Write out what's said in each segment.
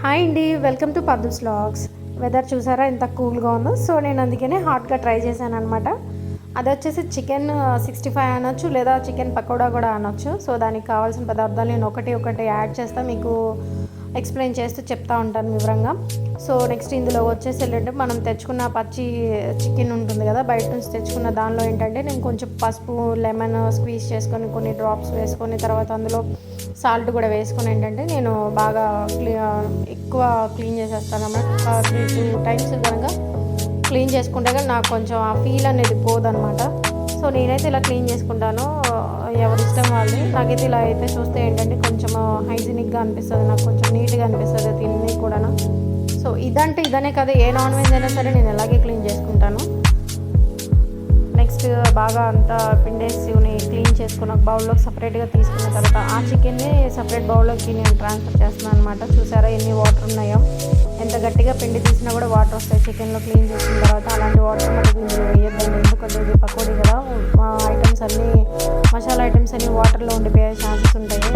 Hi అండి welcome to Paddu's logs weather చూసారా? ఎంత కూల్గా ఉందో. సో నేను అందుకనే హాట్గా ట్రై చేశాను అనమాట అది వచ్చేసి చికెన్ సిక్స్టీ ఫైవ్ అనొచ్చు లేదా చికెన్ పకోడా కూడా అనొచ్చు. సో దానికి కావాల్సిన పదార్థాలు నేను ఒకటి ఒకటి యాడ్ చేస్తా మీకు ఎక్స్ప్లెయిన్ చేస్తూ చెప్తా ఉంటాను వివరంగా. సో నెక్స్ట్ ఇందులో వచ్చేసి ఏంటంటే మనం తెచ్చుకున్న పచ్చి చికెన్ ఉంటుంది కదా బయట నుంచి తెచ్చుకున్న దానిలో ఏంటంటే నేను కొంచెం పసుపు లెమన్ స్క్వీజ్ చేసుకొని కొన్ని డ్రాప్స్ వేసుకొని తర్వాత అందులో సాల్ట్ కూడా వేసుకొని ఏంటంటే నేను బాగా క్లియర్ ఎక్కువ క్లీన్ చేసేస్తాను అన్నమాట. త్రీ టూ టైమ్స్ కనుక క్లీన్ చేసుకుంటే కానీ నాకు కొంచెం ఆ ఫీల్ అనేది పోదనమాట సో నేనైతే ఇలా క్లీన్ చేసుకుంటాను. ఎవరి ఇష్టం వాళ్ళు నాకైతే ఇలా అయితే చూస్తే ఏంటంటే కొంచెం హైజీనిక్గా అనిపిస్తుంది. నాకు కొంచెం నీట్గా అనిపిస్తుంది తిని కూడా సో ఇదంటే ఇదనే కదా. ఏ నాన్ వెజ్ అయినా సరే నేను ఎలాగే క్లీన్ చేసుకుంటాను. నెక్స్ట్ బాగా అంతా పిండేసి క్లీన్ చేసుకున్న ఒక బౌల్లోకి సపరేట్గా తీసుకున్న తర్వాత ఆ చికెన్ని సపరేట్ బౌల్లోకి నేను ట్రాన్స్ఫర్ చేస్తున్నాను అనమాట చూసారా ఎన్ని వాటర్ ఉన్నాయో? ఎంత గట్టిగా పిండి తీసినా కూడా వాటర్ వస్తాయి. చికెన్లో క్లీన్ చేసిన తర్వాత అలాంటి వాటర్ మనకి వేయద్దండి. ఎందుకంటే ఇది పకోడీ కదా. ఐటమ్స్ అన్నీ మసాలా ఐటమ్స్ అన్నీ వాటర్లో ఉండిపోయే ఛాన్సెస్ ఉంటాయి.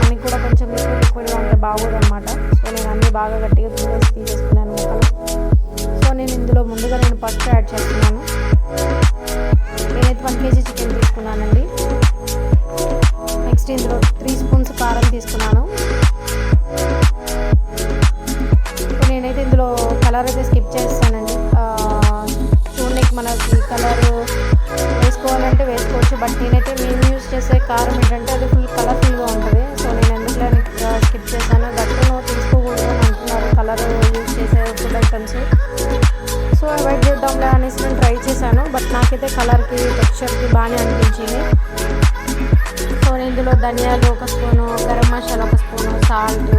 మనకి కూడా కొంచెం లిక్విడ్ లిక్విడ్గా ఉంటే బాగోదు అనమాట సో నేను అన్నీ బాగా గట్టిగా పిండేసి తీసేసుకున్నాను సో నేను ఇందులో ముందుగా నేను పసుపు యాడ్ చేస్తున్నాను. నేనైతే వన్ కేజీ చికెన్ తీసుకున్నానండి. నెక్స్ట్ ఇందులో త్రీ స్పూన్స్ కారం తీసుకున్నాను. నేనైతే ఇందులో కలర్ అయితే స్కిప్ చేస్తానండి. చూడడానికి మనకి కలర్ వేసుకోవాలంటే వేసుకోవచ్చు బట్ నేనైతే మేము యూజ్ చేసే కారం ఏంటంటే అది ఫుల్ కలర్ఫుల్గా ఉంటుంది. సో నేను ఎందుకులో స్కిప్ చేశాను. గట్టును తీసుకోకూడదు అని అంటున్నారు. కలర్ యూజ్ చేసే ఫుడ్ ఐటమ్స్ సో అవాయిడ్ చేద్దాంలే అనేసి నేను ట్రై చేశాను. బట్ నాకైతే కలర్కి టెక్స్చర్కి బాగానే అనిపించింది. ఇందులో ధనియాలు ఒక స్పూను గరం మసాలా ఒక స్పూను సాల్ట్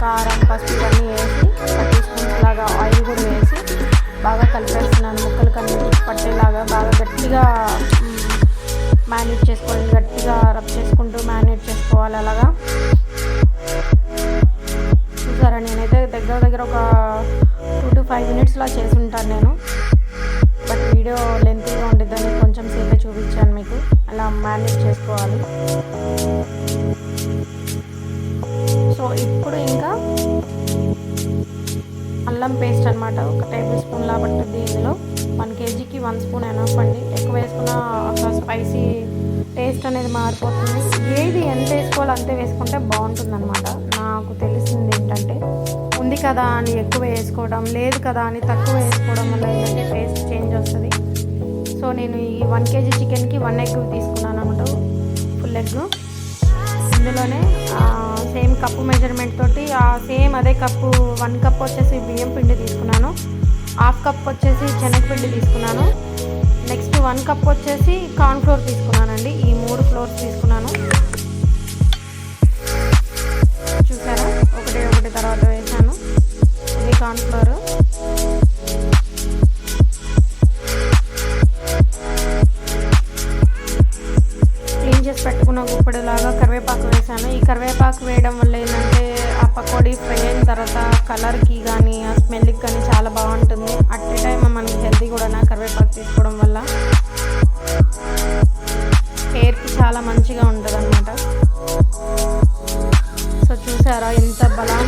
కారం పసుపు ఇవన్నీ వేసి టీ స్పూన్స్ లాగా ఆయిల్ కూడా వేసి బాగా కలిపేస్తున్నాను. ముక్కలు కన్నీ పట్టేలాగా బాగా గట్టిగా మ్యారినేట్ చేసుకోవాలి. గట్టిగా రబ్ చేసుకుంటూ మ్యారినేట్ చేసుకోవాలి అలాగా. చూసారా? నేనైతే దగ్గర దగ్గర ఒక టూ టు ఫైవ్ మినిట్స్లో చేసి ఉంటాను నేను. ఇప్పుడు ఇంకా అల్లం పేస్ట్ అనమాట ఒక టేబుల్ స్పూన్ లా పట్టుద్ది ఇందులో. వన్ కేజీకి వన్ స్పూన్ ఎనఫ్ అండి. ఎక్కువ వేసుకున్న ఒక స్పైసీ టేస్ట్ అనేది మారిపోతుంది. ఏది ఎంత వేసుకోవాలో అంతే వేసుకుంటే బాగుంటుంది అనమాట నాకు తెలిసింది ఏంటంటే ఉంది కదా అని ఎక్కువ వేసుకోవడం లేదు కదా అని తక్కువ వేసుకోవడం వల్ల ఏంటంటే టేస్ట్ చేంజ్ వస్తుంది. సో నేను ఈ వన్ కేజీ చికెన్కి వన్ ఎగ్ తీసుకున్నాను అనమాట ఫుల్ ఎగ్ ఇందులోనే కప్పు మెజర్మెంట్ తోటి సేమ్ అదే కప్పు వన్ కప్ వచ్చేసి బియ్యం పిండి తీసుకున్నాను. హాఫ్ కప్ వచ్చేసి శనగపిండి తీసుకున్నాను. నెక్స్ట్ వన్ కప్ వచ్చేసి కార్న్ ఫ్లోర్ తీసుకున్నానండి. ఈ మూడు ఫ్లోర్స్ తీసుకున్నాను. ఈ కరివేపాకు వేయడం వల్ల ఏంటంటే ఆ పకోడీ ఫ్రై అయిన తర్వాత కలర్కి కానీ ఆ స్మెల్కి కానీ చాలా బాగుంటుంది. అట్ ఏ టైం మనకి హెల్తీ కూడా నా కరివేపాకు తీసుకోవడం వల్ల. హెయిర్కి చాలా మంచిగా ఉంటుంది అనమాట సో చూసారా ఎంత బలం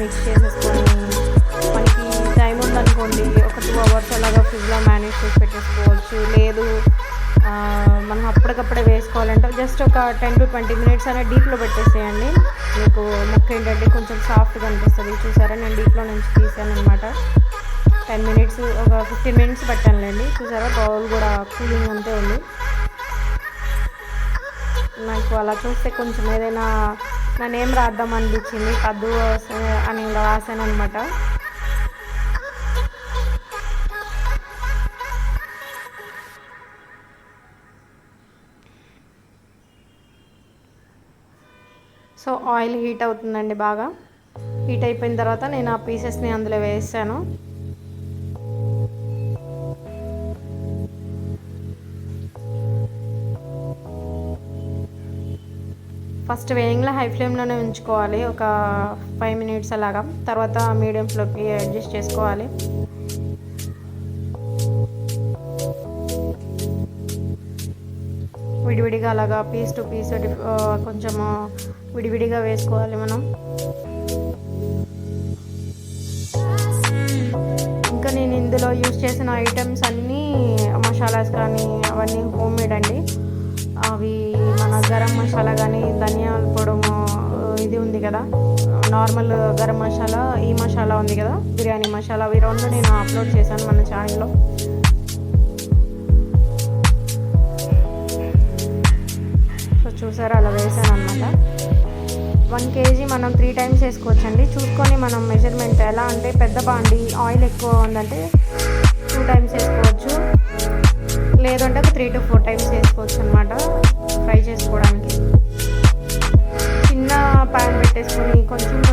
మిక్స్ చేసేసుకొని మనకి టైం ఉందనుకోండి ఒక టూ అవర్స్ అలాగా ఫ్రిడ్జ్లో మేనేజ్ చేసి పెట్టేసుకోవచ్చు. లేదు మనం అప్పటికప్పుడే వేసుకోవాలంటే జస్ట్ ఒక టెన్ టు ట్వంటీ మినిట్స్ అనే డీప్లో పెట్టేసేయండి. మీకు ముక్క ఏంటంటే కొంచెం సాఫ్ట్గా అనిపిస్తుంది. చూసారా? నేను డీప్లో నుంచి తీసాను అనమాట టెన్ మినిట్స్ ఒక ఫిఫ్టీన్ మినిట్స్ పెట్టానులేండి. చూసారా? బౌల్ కూడా కూలింగ్ అంతే ఉంది. నాకు అలా చూస్తే కొంచెం ఏదైనా నా నేమ్ రాద్దాం అనిపించింది? పద్దు అని ఇంకా రాశాను అనమాట సో ఆయిల్ హీట్ అవుతుందండి బాగా. హీట్ అయిపోయిన తర్వాత నేను ఆ పీసెస్ని అందులో వేసాను. ఫస్ట్ వేయంగా హై ఫ్లేమ్లోనే ఉంచుకోవాలి. ఒక ఫైవ్ మినిట్స్ అలాగా. తర్వాత మీడియం ఫ్లోకి అడ్జస్ట్ చేసుకోవాలి. విడివిడిగా అలాగా పీస్ టు పీస్ కొంచెం విడివిడిగా వేసుకోవాలి మనం. ఇంకా నేను ఇందులో యూస్ చేసిన ఐటమ్స్ అన్నీ మసాలాస్ కానీ అవన్నీ హోమ్ మేడ్ అండి. అవి మన గరం మసాలా కానీ ధనియాల పొడము ఇది ఉంది కదా. నార్మల్ గరం మసాలా ఈ మసాలా ఉంది కదా బిర్యానీ మసాలా. అవి రెండు నేను అప్లోడ్ చేశాను మన ఛానల్లో. సో చూసారు అలా వేసాను అనమాట వన్ కేజీ మనం త్రీ టైమ్స్ వేసుకోవచ్చండి. చూసుకొని మనం మెజర్మెంట్ ఎలా అంటే పెద్ద బాండి ఆయిల్ ఎక్కువ ఉందంటే టూ టైమ్స్ వేసుకోవచ్చు. లేదంటే ఒక త్రీ టు ఫోర్ టైమ్స్ వేసుకోవచ్చు అనమాట ఫ్రై చేసుకోవడానికి. చిన్న ప్యాన్ పెట్టేసుకొని కొంచెం కొంచెం